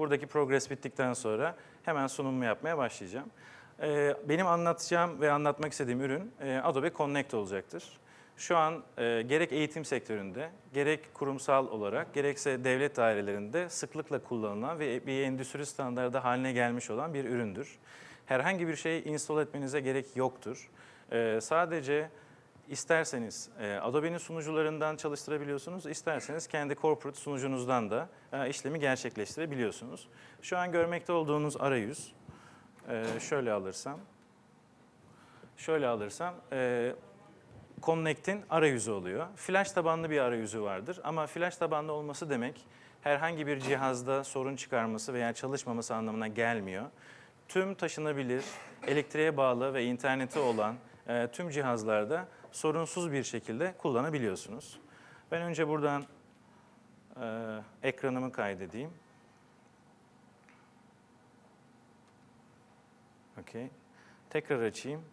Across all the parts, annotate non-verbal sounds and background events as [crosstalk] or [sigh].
Buradaki progress bittikten sonra hemen sunumumu yapmaya başlayacağım. Ee, benim anlatacağım ve anlatmak istediğim ürün e, Adobe Connect olacaktır. Şu an e, gerek eğitim sektöründe, gerek kurumsal olarak, gerekse devlet dairelerinde sıklıkla kullanılan ve bir endüstri standardı haline gelmiş olan bir üründür. Herhangi bir şey install etmenize gerek yoktur. Ee, sadece isterseniz e, Adobe'nin sunucularından çalıştırabiliyorsunuz, isterseniz kendi corporate sunucunuzdan da e, işlemi gerçekleştirebiliyorsunuz. Şu an görmekte olduğunuz arayüz, e, şöyle alırsam, şöyle alırsam, e, Connect'in arayüzü oluyor. Flash tabanlı bir arayüzü vardır ama flash tabanlı olması demek herhangi bir cihazda sorun çıkarması veya çalışmaması anlamına gelmiyor. Tüm taşınabilir, elektriğe bağlı ve interneti olan e, tüm cihazlarda sorunsuz bir şekilde kullanabiliyorsunuz. Ben önce buradan e, ekranımı kaydedeyim. Okey. Tekrar açayım.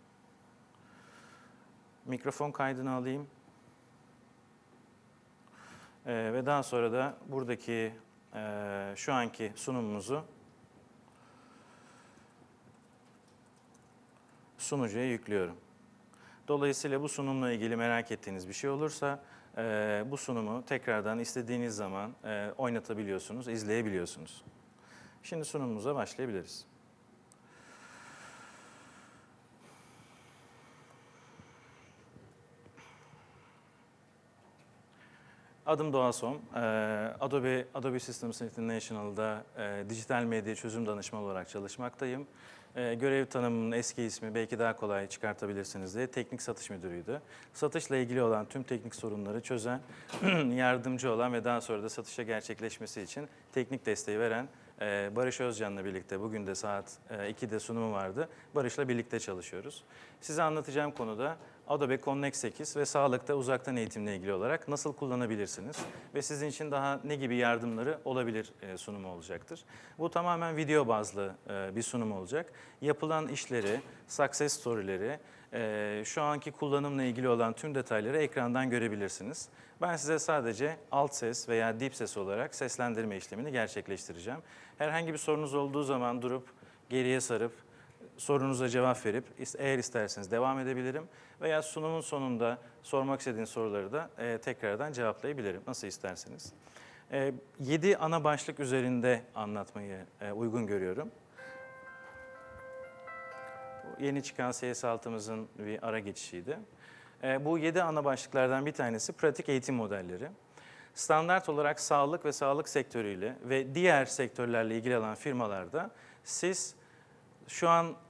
Mikrofon kaydını alayım. Ee, ve daha sonra da buradaki e, şu anki sunumumuzu sunucuya yüklüyorum. Dolayısıyla bu sunumla ilgili merak ettiğiniz bir şey olursa e, bu sunumu tekrardan istediğiniz zaman e, oynatabiliyorsunuz, izleyebiliyorsunuz. Şimdi sunumumuza başlayabiliriz. Adım Doğa Som. Ee, Adobe, Adobe Systems International'da e, dijital medya çözüm danışmanı olarak çalışmaktayım. Ee, görev tanımının eski ismi belki daha kolay çıkartabilirsiniz diye teknik satış müdürüydü. Satışla ilgili olan tüm teknik sorunları çözen, [clears throat] yardımcı olan ve daha sonra da satışa gerçekleşmesi için teknik desteği veren e, Barış Özcan'la birlikte bugün de saat e, 2'de sunumu vardı. Barış'la birlikte çalışıyoruz. Size anlatacağım konuda Adobe Connect 8 ve sağlıkta uzaktan eğitimle ilgili olarak nasıl kullanabilirsiniz ve sizin için daha ne gibi yardımları olabilir e, sunumu olacaktır. Bu tamamen video bazlı e, bir sunum olacak. Yapılan işleri, success story'leri, e, şu anki kullanımla ilgili olan tüm detayları ekrandan görebilirsiniz. Ben size sadece alt ses veya dip ses olarak seslendirme işlemini gerçekleştireceğim. Herhangi bir sorunuz olduğu zaman durup geriye sarıp sorunuza cevap verip eğer isterseniz devam edebilirim veya sunumun sonunda sormak istediğiniz soruları da e, tekrardan cevaplayabilirim nasıl isterseniz. 7 ana başlık üzerinde anlatmayı e, uygun görüyorum. Bu yeni çıkan CS6'mızın bir ara geçişiydi. E, bu 7 ana başlıklardan bir tanesi pratik eğitim modelleri. Standart olarak sağlık ve sağlık sektörüyle ve diğer sektörlerle ilgili olan firmalarda siz şu an e,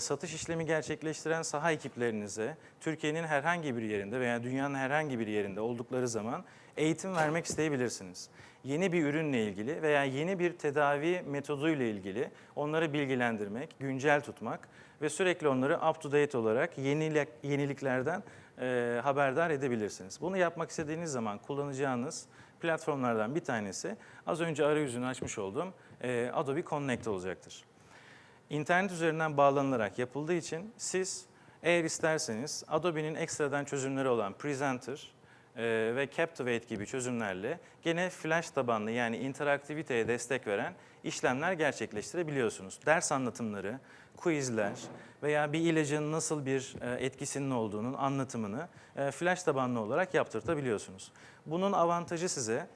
satış işlemi gerçekleştiren saha ekiplerinize Türkiye'nin herhangi bir yerinde veya dünyanın herhangi bir yerinde oldukları zaman eğitim vermek isteyebilirsiniz. Yeni bir ürünle ilgili veya yeni bir tedavi metoduyla ilgili onları bilgilendirmek, güncel tutmak ve sürekli onları up to date olarak yenilik, yeniliklerden e, haberdar edebilirsiniz. Bunu yapmak istediğiniz zaman kullanacağınız platformlardan bir tanesi az önce arayüzünü açmış olduğum e, Adobe Connect olacaktır. İnternet üzerinden bağlanılarak yapıldığı için siz eğer isterseniz Adobe'nin ekstradan çözümleri olan Presenter e, ve Captivate gibi çözümlerle gene flash tabanlı yani interaktiviteye destek veren işlemler gerçekleştirebiliyorsunuz. Ders anlatımları, quizler veya bir ilacın nasıl bir e, etkisinin olduğunun anlatımını e, flash tabanlı olarak yaptırtabiliyorsunuz. Bunun avantajı size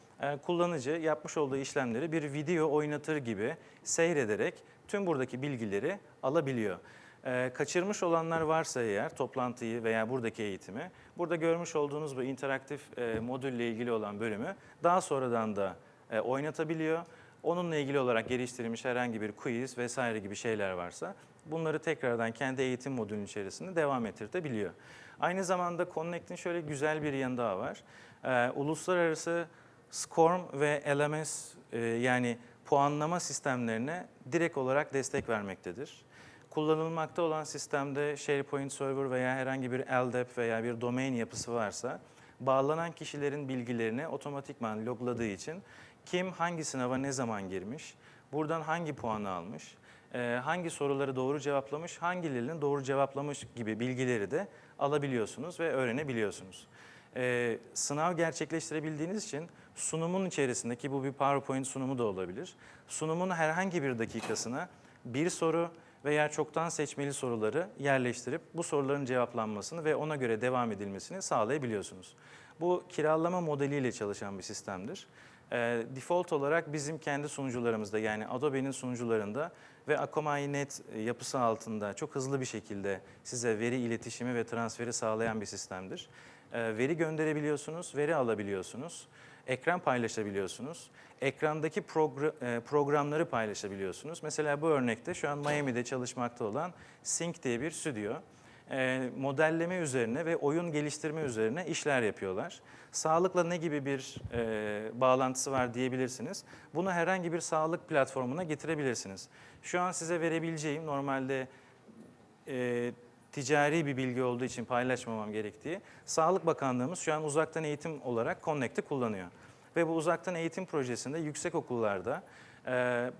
kullanıcı yapmış olduğu işlemleri bir video oynatır gibi seyrederek tüm buradaki bilgileri alabiliyor. Ee, kaçırmış olanlar varsa eğer toplantıyı veya buradaki eğitimi, burada görmüş olduğunuz bu interaktif e, modülle ilgili olan bölümü daha sonradan da e, oynatabiliyor. Onunla ilgili olarak geliştirilmiş herhangi bir quiz vesaire gibi şeyler varsa bunları tekrardan kendi eğitim modülünün içerisinde devam ettirtebiliyor. Aynı zamanda Connect'in şöyle güzel bir yanı daha var. Uluslararası SCORM ve LMS e, yani puanlama sistemlerine direkt olarak destek vermektedir. Kullanılmakta olan sistemde SharePoint Server veya herhangi bir LDAP veya bir domain yapısı varsa bağlanan kişilerin bilgilerini otomatikman logladığı için kim hangi sınava ne zaman girmiş, buradan hangi puanı almış, e, hangi soruları doğru cevaplamış, hangilerini doğru cevaplamış gibi bilgileri de alabiliyorsunuz ve öğrenebiliyorsunuz. E, sınav gerçekleştirebildiğiniz için sunumun içerisindeki bu bir PowerPoint sunumu da olabilir. Sunumun herhangi bir dakikasına bir soru veya çoktan seçmeli soruları yerleştirip bu soruların cevaplanmasını ve ona göre devam edilmesini sağlayabiliyorsunuz. Bu kiralama modeliyle çalışan bir sistemdir. Ee, default olarak bizim kendi sunucularımızda yani Adobe'nin sunucularında ve Akamai.net yapısı altında çok hızlı bir şekilde size veri iletişimi ve transferi sağlayan bir sistemdir. Ee, veri gönderebiliyorsunuz, veri alabiliyorsunuz, ekran paylaşabiliyorsunuz, ekrandaki e, programları paylaşabiliyorsunuz. Mesela bu örnekte şu an Miami'de çalışmakta olan Sync diye bir stüdyo e, modelleme üzerine ve oyun geliştirme üzerine işler yapıyorlar. Sağlıkla ne gibi bir e, bağlantısı var diyebilirsiniz. Bunu herhangi bir sağlık platformuna getirebilirsiniz. Şu an size verebileceğim normalde e, ticari bir bilgi olduğu için paylaşmamam gerektiği Sağlık Bakanlığımız şu an uzaktan eğitim olarak Connect'i kullanıyor. Ve bu uzaktan eğitim projesinde yüksek okullarda e,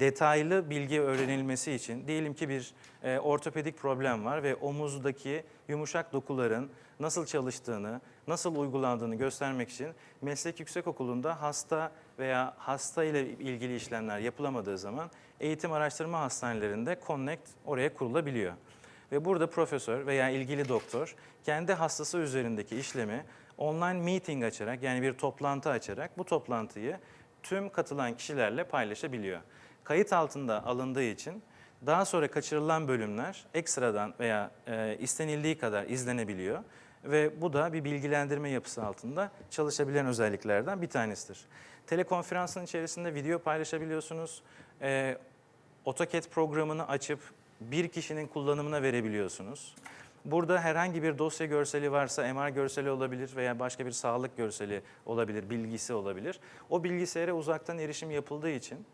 detaylı bilgi öğrenilmesi için diyelim ki bir e, ortopedik problem var ve omuzdaki yumuşak dokuların nasıl çalıştığını, nasıl uygulandığını göstermek için meslek yüksekokulunda hasta veya hasta ile ilgili işlemler yapılamadığı zaman eğitim araştırma hastanelerinde Connect oraya kurulabiliyor. Ve burada profesör veya ilgili doktor kendi hastası üzerindeki işlemi online meeting açarak yani bir toplantı açarak bu toplantıyı tüm katılan kişilerle paylaşabiliyor. Kayıt altında alındığı için daha sonra kaçırılan bölümler ekstradan veya e, istenildiği kadar izlenebiliyor ve bu da bir bilgilendirme yapısı altında çalışabilen özelliklerden bir tanesidir. Telekonferansın içerisinde video paylaşabiliyorsunuz. E, AutoCAD programını açıp bir kişinin kullanımına verebiliyorsunuz. Burada herhangi bir dosya görseli varsa MR görseli olabilir veya başka bir sağlık görseli olabilir, bilgisi olabilir. O bilgisayara uzaktan erişim yapıldığı için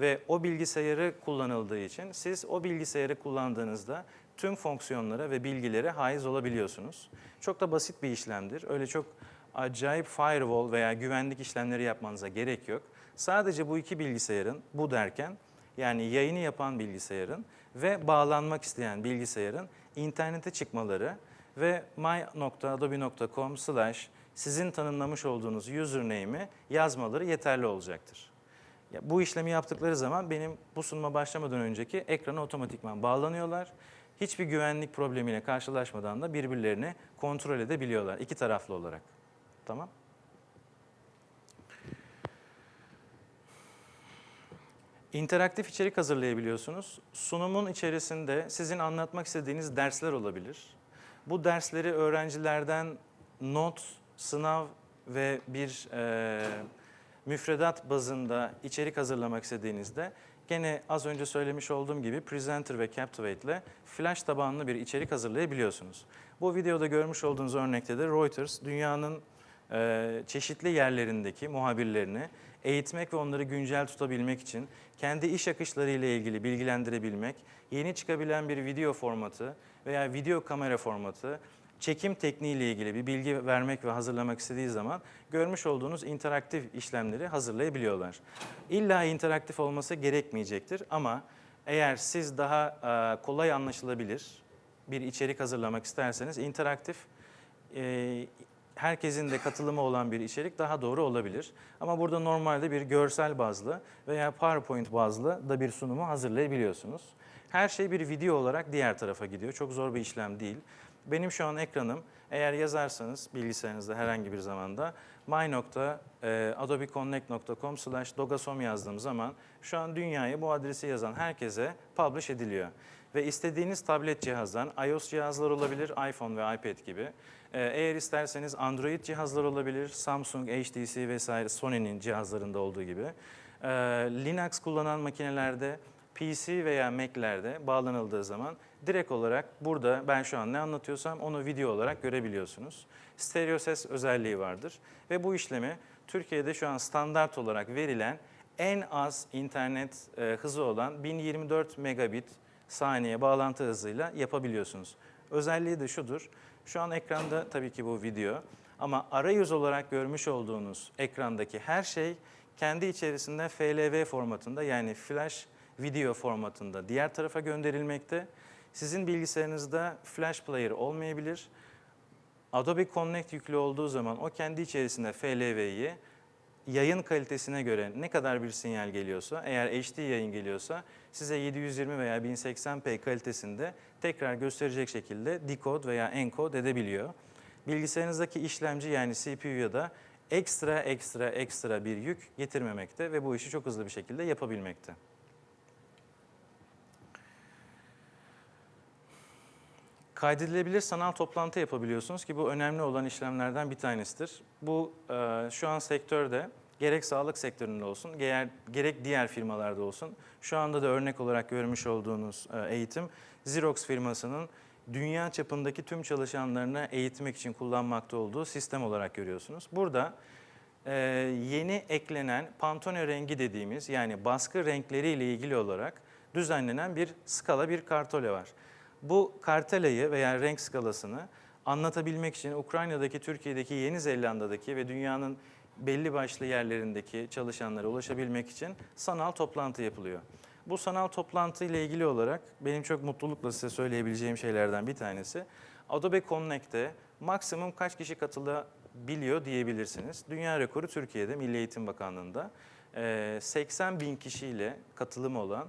ve o bilgisayarı kullanıldığı için siz o bilgisayarı kullandığınızda tüm fonksiyonlara ve bilgilere haiz olabiliyorsunuz. Çok da basit bir işlemdir. Öyle çok acayip firewall veya güvenlik işlemleri yapmanıza gerek yok. Sadece bu iki bilgisayarın, bu derken yani yayını yapan bilgisayarın ve bağlanmak isteyen bilgisayarın internete çıkmaları ve my.adobe.com slash sizin tanımlamış olduğunuz username'i yazmaları yeterli olacaktır. Ya bu işlemi yaptıkları zaman benim bu sunuma başlamadan önceki ekrana otomatikman bağlanıyorlar. Hiçbir güvenlik problemiyle karşılaşmadan da birbirlerini kontrol edebiliyorlar iki taraflı olarak. Tamam? İnteraktif içerik hazırlayabiliyorsunuz. Sunumun içerisinde sizin anlatmak istediğiniz dersler olabilir. Bu dersleri öğrencilerden not, sınav ve bir e, müfredat bazında içerik hazırlamak istediğinizde gene az önce söylemiş olduğum gibi Presenter ve Captivate ile flash tabanlı bir içerik hazırlayabiliyorsunuz. Bu videoda görmüş olduğunuz örnekte de Reuters dünyanın e, çeşitli yerlerindeki muhabirlerini eğitmek ve onları güncel tutabilmek için kendi iş akışları ile ilgili bilgilendirebilmek, yeni çıkabilen bir video formatı veya video kamera formatı, çekim tekniği ile ilgili bir bilgi vermek ve hazırlamak istediği zaman görmüş olduğunuz interaktif işlemleri hazırlayabiliyorlar. İlla interaktif olması gerekmeyecektir ama eğer siz daha e, kolay anlaşılabilir bir içerik hazırlamak isterseniz interaktif e, herkesin de katılımı olan bir içerik daha doğru olabilir. Ama burada normalde bir görsel bazlı veya PowerPoint bazlı da bir sunumu hazırlayabiliyorsunuz. Her şey bir video olarak diğer tarafa gidiyor. Çok zor bir işlem değil. Benim şu an ekranım eğer yazarsanız bilgisayarınızda herhangi bir zamanda my.adobeconnect.com slash dogasom yazdığım zaman şu an dünyaya bu adresi yazan herkese publish ediliyor. Ve istediğiniz tablet cihazdan iOS cihazlar olabilir, iPhone ve iPad gibi. Ee, Eğer isterseniz Android cihazlar olabilir, Samsung, HTC vesaire Sony'nin cihazlarında olduğu gibi. Ee, Linux kullanan makinelerde, PC veya Mac'lerde bağlanıldığı zaman direkt olarak burada ben şu an ne anlatıyorsam onu video olarak görebiliyorsunuz. Stereo ses özelliği vardır ve bu işlemi Türkiye'de şu an standart olarak verilen en az internet e, hızı olan 1024 megabit saniye bağlantı hızıyla yapabiliyorsunuz. Özelliği de şudur. Şu an ekranda tabii ki bu video ama arayüz olarak görmüş olduğunuz ekrandaki her şey kendi içerisinde FLV formatında yani flash video formatında diğer tarafa gönderilmekte. Sizin bilgisayarınızda flash player olmayabilir. Adobe Connect yüklü olduğu zaman o kendi içerisinde FLV'yi yayın kalitesine göre ne kadar bir sinyal geliyorsa, eğer HD yayın geliyorsa size 720 veya 1080p kalitesinde tekrar gösterecek şekilde decode veya encode edebiliyor. Bilgisayarınızdaki işlemci yani CPU'ya da ekstra ekstra ekstra bir yük getirmemekte ve bu işi çok hızlı bir şekilde yapabilmekte. Kaydedilebilir sanal toplantı yapabiliyorsunuz ki bu önemli olan işlemlerden bir tanesidir. Bu e, şu an sektörde gerek sağlık sektöründe olsun, gerek, gerek diğer firmalarda olsun. Şu anda da örnek olarak görmüş olduğunuz e, eğitim Xerox firmasının dünya çapındaki tüm çalışanlarını eğitmek için kullanmakta olduğu sistem olarak görüyorsunuz. Burada e, yeni eklenen Pantone rengi dediğimiz yani baskı renkleriyle ilgili olarak düzenlenen bir skala, bir kartole var. Bu kartelayı veya renk skalasını anlatabilmek için Ukrayna'daki, Türkiye'deki, Yeni Zelanda'daki ve dünyanın belli başlı yerlerindeki çalışanlara ulaşabilmek için sanal toplantı yapılıyor. Bu sanal toplantı ile ilgili olarak benim çok mutlulukla size söyleyebileceğim şeylerden bir tanesi Adobe Connect'te maksimum kaç kişi katılabiliyor diyebilirsiniz. Dünya rekoru Türkiye'de Milli Eğitim Bakanlığı'nda Ee, 80 bin kişiyle katılımı olan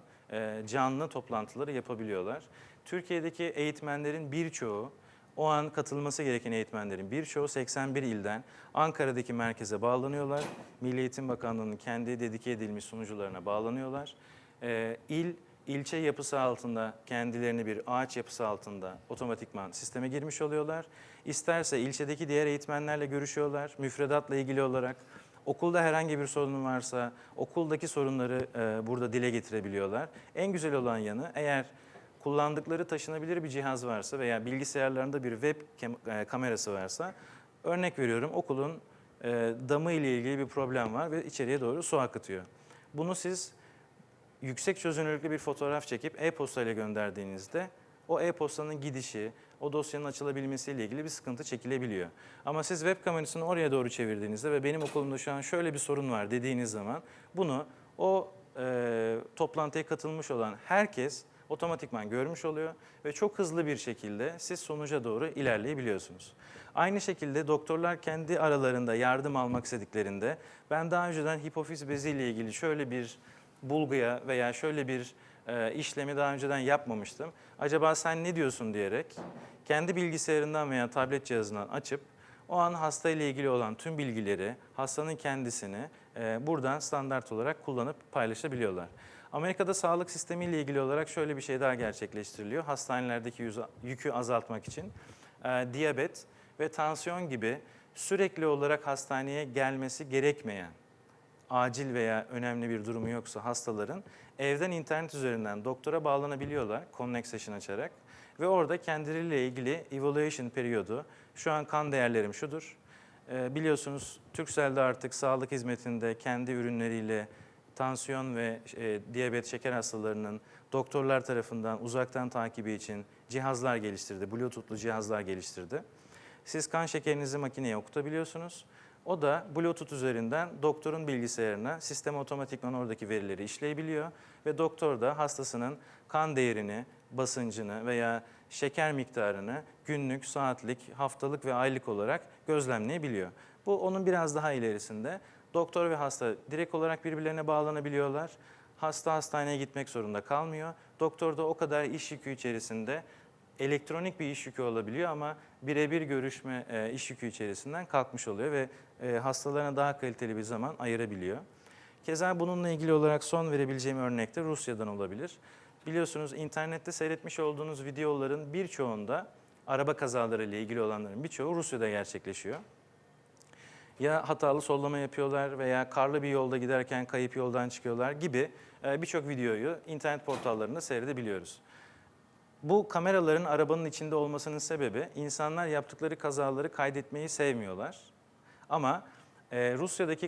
canlı toplantıları yapabiliyorlar. Türkiye'deki eğitmenlerin birçoğu o an katılması gereken eğitmenlerin birçoğu 81 ilden Ankara'daki merkeze bağlanıyorlar. Milli Eğitim Bakanlığı'nın kendi dedike edilmiş sunucularına bağlanıyorlar. Ee, il, ilçe yapısı altında kendilerini bir ağaç yapısı altında otomatikman sisteme girmiş oluyorlar. İsterse ilçedeki diğer eğitmenlerle görüşüyorlar. Müfredatla ilgili olarak Okulda herhangi bir sorun varsa okuldaki sorunları e, burada dile getirebiliyorlar. En güzel olan yanı eğer kullandıkları taşınabilir bir cihaz varsa veya bilgisayarlarında bir web e, kamerası varsa örnek veriyorum okulun e, damı ile ilgili bir problem var ve içeriye doğru su akıtıyor. Bunu siz yüksek çözünürlüklü bir fotoğraf çekip e-posta ile gönderdiğinizde o e-postanın gidişi, o dosyanın açılabilmesiyle ilgili bir sıkıntı çekilebiliyor. Ama siz web kamerasını oraya doğru çevirdiğinizde ve benim okulumda şu an şöyle bir sorun var dediğiniz zaman bunu o e, toplantıya katılmış olan herkes otomatikman görmüş oluyor ve çok hızlı bir şekilde siz sonuca doğru ilerleyebiliyorsunuz. Aynı şekilde doktorlar kendi aralarında yardım almak istediklerinde ben daha önceden hipofiz beziyle ilgili şöyle bir bulguya veya şöyle bir e, işlemi daha önceden yapmamıştım. Acaba sen ne diyorsun diyerek kendi bilgisayarından veya tablet cihazından açıp o an hasta ile ilgili olan tüm bilgileri, hastanın kendisini e, buradan standart olarak kullanıp paylaşabiliyorlar. Amerika'da sağlık sistemi ile ilgili olarak şöyle bir şey daha gerçekleştiriliyor. Hastanelerdeki yükü azaltmak için e, diyabet ve tansiyon gibi sürekli olarak hastaneye gelmesi gerekmeyen acil veya önemli bir durumu yoksa hastaların evden internet üzerinden doktora bağlanabiliyorlar Connect Session açarak ve orada kendileriyle ilgili evaluation periyodu şu an kan değerlerim şudur. Ee, biliyorsunuz Turkcell'de artık sağlık hizmetinde kendi ürünleriyle tansiyon ve e, diyabet şeker hastalarının doktorlar tarafından uzaktan takibi için cihazlar geliştirdi. Bluetooth'lu cihazlar geliştirdi. Siz kan şekerinizi makineye okutabiliyorsunuz. O da Bluetooth üzerinden doktorun bilgisayarına sistem otomatikman oradaki verileri işleyebiliyor ve doktor da hastasının kan değerini, basıncını veya şeker miktarını günlük, saatlik, haftalık ve aylık olarak gözlemleyebiliyor. Bu onun biraz daha ilerisinde. Doktor ve hasta direkt olarak birbirlerine bağlanabiliyorlar. Hasta hastaneye gitmek zorunda kalmıyor. Doktor da o kadar iş yükü içerisinde elektronik bir iş yükü olabiliyor ama birebir görüşme e, iş yükü içerisinden kalkmış oluyor ve e, hastalarına daha kaliteli bir zaman ayırabiliyor. Keza bununla ilgili olarak son verebileceğim örnek de Rusya'dan olabilir. Biliyorsunuz internette seyretmiş olduğunuz videoların birçoğunda araba kazaları ile ilgili olanların birçoğu Rusya'da gerçekleşiyor. Ya hatalı sollama yapıyorlar veya karlı bir yolda giderken kayıp yoldan çıkıyorlar gibi e, birçok videoyu internet portallarında seyredebiliyoruz. Bu kameraların arabanın içinde olmasının sebebi insanlar yaptıkları kazaları kaydetmeyi sevmiyorlar. Ama e, Rusya'daki